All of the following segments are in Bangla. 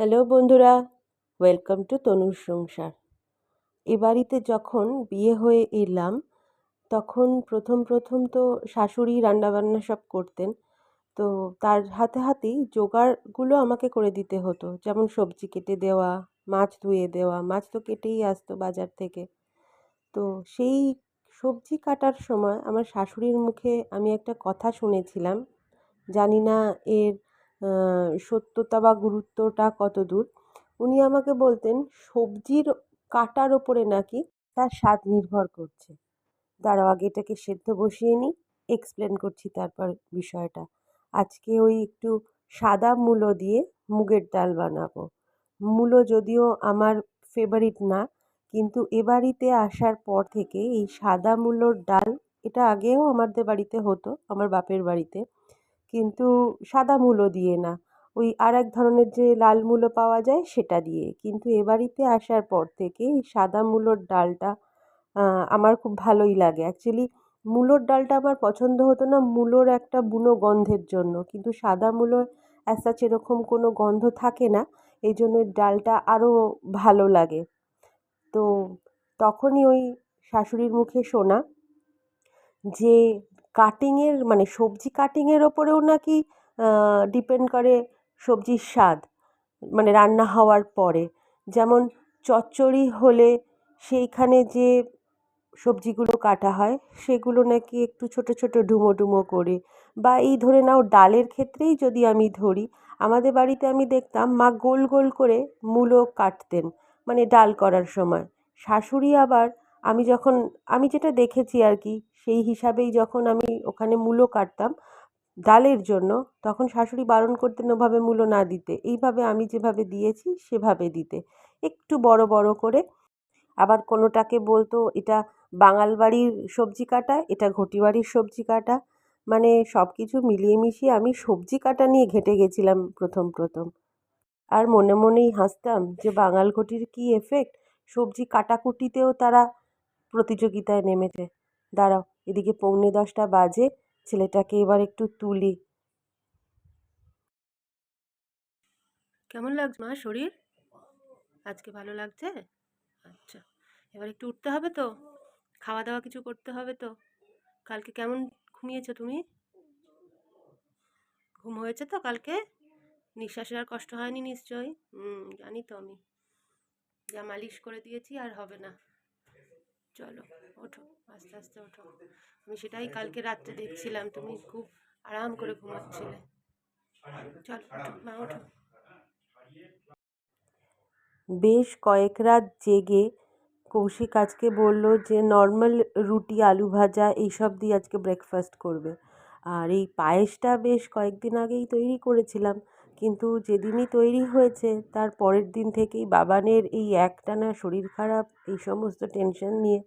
হ্যালো বন্ধুরা, ওয়েলকাম টু তনুর সংসার। এ বাড়িতে যখন বিয়ে হয়ে এলাম, তখন প্রথম প্রথম তো শাশুড়ি রান্নাবান্না সব করতেন, তো তার হাতে হাতেই জোগাড়গুলো আমাকে করে দিতে হতো। যেমন সবজি কেটে দেওয়া, মাছ ধুয়ে দেওয়া, মাছ তো কেটেই আসতো বাজার থেকে। তো সেই সবজি কাটার সময় আমার শাশুড়ির মুখে আমি একটা কথা শুনেছিলাম, জানি না এর সত্যতা বা গুরুত্বটা কত দূর? উনি আমাকে বলতেন, সবজির কাটার ওপরে নাকি তার স্বাদ নির্ভর করছে। দাঁড়াও, আগে এটাকে সেদ্ধ বসিয়ে নিই এক্সপ্লেন করছি তারপর বিষয়টা। আজকে ওই একটু সাদা মূলো দিয়ে মুগের ডাল বানাবো। মূলো যদিও আমার ফেভারিট না, কিন্তু এ বাড়িতে আসার পর থেকে এই সাদা মূলোর ডাল, এটা আগেও আমাদের বাড়িতে হতো, আমার বাপের বাড়িতে। কিন্তু সাদা মূলো দিয়ে না। ওই আর এক ধরনের যে লাল মূলো পাওয়া যায় সেটা দিয়ে। কিন্তু এ বাড়িতে আসার পর থেকে এই সাদা মূলোর ডালটা আমার খুব ভালোই লাগে। অ্যাকচুয়ালি মূলোর ডালটা আমার পছন্দ হতো না মূলোর একটা বুনো গন্ধের জন্য। কিন্তু সাদা মূলোর অ্যাসাচ এরকম কোনো গন্ধ থাকে না। এই জন্য ডালটা আরও ভালো লাগে। তো তখনই ওই শাশুড়ির মুখে শোনা যে কাটিংয়ের মানে সবজি কাটিংয়ের ওপরেও নাকি ডিপেন্ড করে সবজির স্বাদ মানে রান্না হওয়ার পরে। যেমন চচ্চড়ি হলে সেইখানে যে সবজিগুলো কাটা হয়, সেগুলো নাকি একটু ছোটো ছোটো ডুমো ডুমো করে। বা এই ধরে নাও ডালের ক্ষেত্রেই যদি আমি ধরি, আমাদের বাড়িতে আমি দেখতাম মা গোল গোল করে মূলো কাটতেন মানে ডাল করার সময়। শাশুড়ি আবার আমি যখন, আমি যেটা দেখেছি আর কি সেই হিসাবেই যখন আমি ওখানে মূলো কাটতাম ডালের জন্য, তখন শাশুড়ি বারণ করতেন ওভাবে মূলো না দিতে। এইভাবে আমি যেভাবে দিয়েছি, সেভাবে দিতে। একটু বড় বড় করে। আবার কোনোটাকে বলতো, এটা বাঙাল বাড়ির সবজি কাটা, এটা ঘটি বাড়ির সবজি কাটা। মানে সব কিছু মিলিয়ে মিশিয়ে আমি সবজি কাটা নিয়ে ঘেঁটে গেছিলাম প্রথম প্রথম। আর মনে মনেই হাসতাম যে বাঙাল ঘটির কী এফেক্ট সবজি কাটাকুটিতেও তারা প্রতিযোগিতায় নেমেছে। দাঁড়াও। এদিকে পৌনে দশটা বাজে, ছেলেটাকে এবার একটু তুলি। কেমন লাগছে মা শরীর? আজকে ভালো লাগছে? আচ্ছা এবার একটু উঠতে হবে তো? খাওয়া দাওয়া কিছু করতে হবে তো? কালকে কেমন ঘুমিয়েছো তুমি? ঘুম হয়েছে তো কালকে? নিঃশ্বাসের আর কষ্ট হয়নি নিশ্চয়ই? হুম, জানি তো আমি। যা মালিশ করে দিয়েছি আর হবে না। চলো, ওঠো, আস্তে আস্তে ওঠো। আমি সেটাই কালকে রাত্রে দেখছিলাম, তুমি খুব আরাম করে ঘুমাচ্ছিলে। চলো, ওঠো, মা, ওঠো। বেশ কয়েক রাত জেগে কৌশিক আজকে বলল যে, নর্মাল রুটি, আলু ভাজা, এইসব দিয়ে আজকে ব্রেকফাস্ট করবে। আর এই পায়েসটা বেশ কয়েকদিন আগেই তৈরি করেছিলাম। কিন্তু যেদিনই তৈরি হয়েছে, তার পরের দিন থেকেই বাবানের এই একটানা শরীর খারাপ, এই সমস্ত টেনশন নিয়ে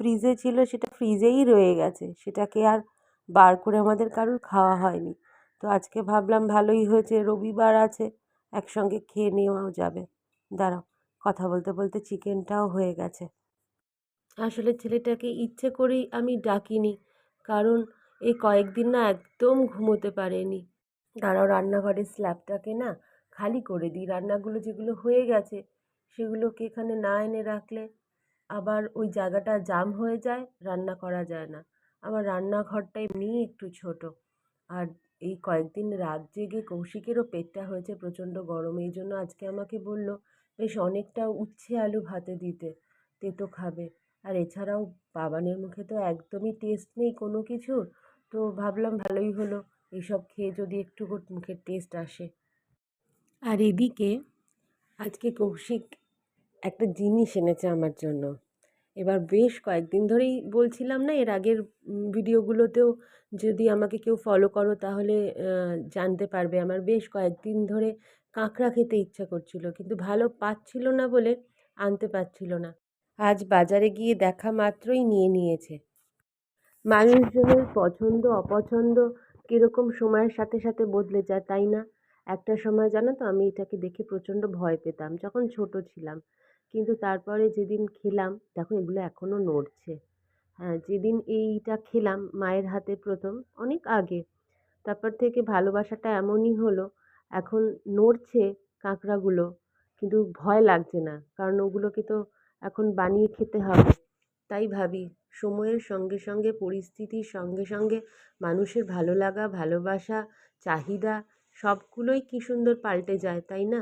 ফ্রিজে ছিল, সেটা ফ্রিজেই রয়ে গেছে। সেটাকে আর বার করে আমাদের কারুর খাওয়া হয়নি। তো আজকে ভাবলাম ভালোই হয়েছে, রবিবার আছে, একসঙ্গে খেয়ে নেওয়াও যাবে। দাঁড়াও, কথা বলতে বলতে চিকেনটাও হয়ে গেছে। আসলে ছেলেটাকে ইচ্ছে করেই আমি ডাকিনি, কারণ এই কয়েকদিন না একদম ঘুমোতে পারেনি। দাঁড়াও, রান্নাঘরের স্ল্যাবটাকে না খালি করে দিই। রান্নাগুলো যেগুলো হয়ে গেছে, সেগুলোকে এখানে না এনে রাখলে আবার ওই জায়গাটা জাম হয়ে যায়, রান্না করা যায় না। আমার রান্নাঘরটা এমনিই একটু ছোট। আর এই কয়েকদিন রাত জেগে কৌশিকেরও পেটটা হয়েছে প্রচণ্ড গরম। এই জন্য আজকে আমাকে বলল, বেশ অনেকটা উচ্ছে আলু ভাতে দিতে তেতো খাবে। আর এছাড়াও বাবানের মুখে তো একদমই টেস্ট নেই কোনো কিছুর। তো ভাবলাম ভালোই হলো। এইসব খেয়ে যদি একটু মুখের টেস্ট আসে। আর এদিকে আজকে কৌশিক একটা জিনিস এনেছে আমার জন্য। এবার বেশ কয়েকদিন ধরেই বলছিলাম না, এর আগের ভিডিওগুলোতেও যদি আমাকে কেউ ফলো করো তাহলে জানতে পারবে। আমার বেশ কয়েকদিন ধরে কাঁকড়া খেতে ইচ্ছা করছিল, কিন্তু ভালো পাচ্ছিল না বলে আনতে পারছিল না। আজ বাজারে গিয়ে দেখা মাত্রই নিয়ে নিয়েছে। মানুষজনের পছন্দ, অপছন্দ কীরকম সময়ের সাথে সাথে বদলে যায়, তাই না? একটা সময় জানো তো আমি এটাকে দেখে প্রচণ্ড ভয় পেতাম, যখন ছোট ছিলাম। কিন্তু তারপরে যেদিন খেলাম, দেখো এগুলো এখনও নড়ছে। হ্যাঁ যেদিন এইটা খেলাম, মায়ের হাতে প্রথম, অনেক আগে। তারপর থেকে ভালোবাসাটা এমনই হলো, এখন নড়ছে কাঁকড়াগুলো, কিন্তু ভয় লাগছে না, কারণ ওগুলোকে তো এখন বানিয়ে খেতে হবে। তাই ভাবি সময়ের সঙ্গে সঙ্গে, পরিস্থিতির সঙ্গে সঙ্গে, মানুষের ভালো লাগা, ভালোবাসা, চাহিদা, সবগুলোই কী সুন্দর পাল্টে যায়, তাই না?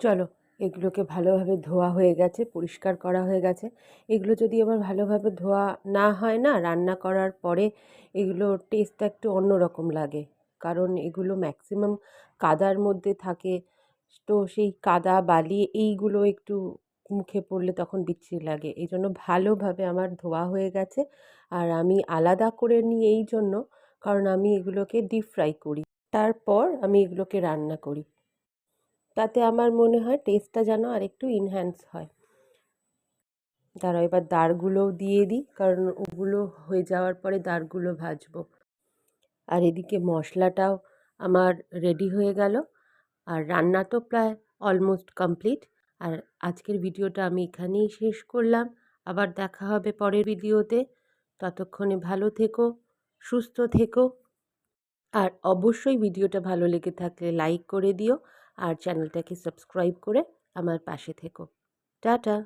চলো, এগুলোকে ভালোভাবে ধোয়া হয়ে গেছে, পরিষ্কার করা হয়ে গেছে। এগুলো যদি আবার ভালোভাবে ধোয়া না হয় না, রান্না করার পরে এগুলোর টেস্টটা একটু অন্যরকম লাগে। কারণ এগুলো ম্যাক্সিমাম কাদার মধ্যে থাকে। তো সেই কাদা, বালি, এইগুলো একটু মুখে পড়লে তখন বিচ্ছিরি লাগে। এই জন্য ভালোভাবে আমার ধোয়া হয়ে গেছে। আর আমি আলাদা করে নিই এই জন্য কারণ আমি এগুলোকে ডিপ ফ্রাই করি। তারপর আমি এগুলোকে রান্না করি। তাতে আমার মনে হয় টেস্টটা যেন আরেকটু ইনহ্যান্স হয়। দাঁড়াও, এবার দাঁড়গুলোও দিয়ে দিই, কারণ ওগুলো হয়ে যাওয়ার পরে দাঁড়গুলো ভাজবো। আর এদিকে মশলাটাও আমার রেডি হয়ে গেল। আর রান্না তো প্রায় অলমোস্ট কমপ্লিট আর আজকের ভিডিওটা আমি এখানেই শেষ করলাম। আবার দেখা হবে পরের ভিডিওতে। ততক্ষণে ভালো থেকো, সুস্থ থেকো। আর অবশ্যই ভিডিওটা ভালো লেগে থাকলে লাইক করে দিও। আর চ্যানেলটাকে সাবস্ক্রাইব করে আমার পাশে থেকো। টাটা!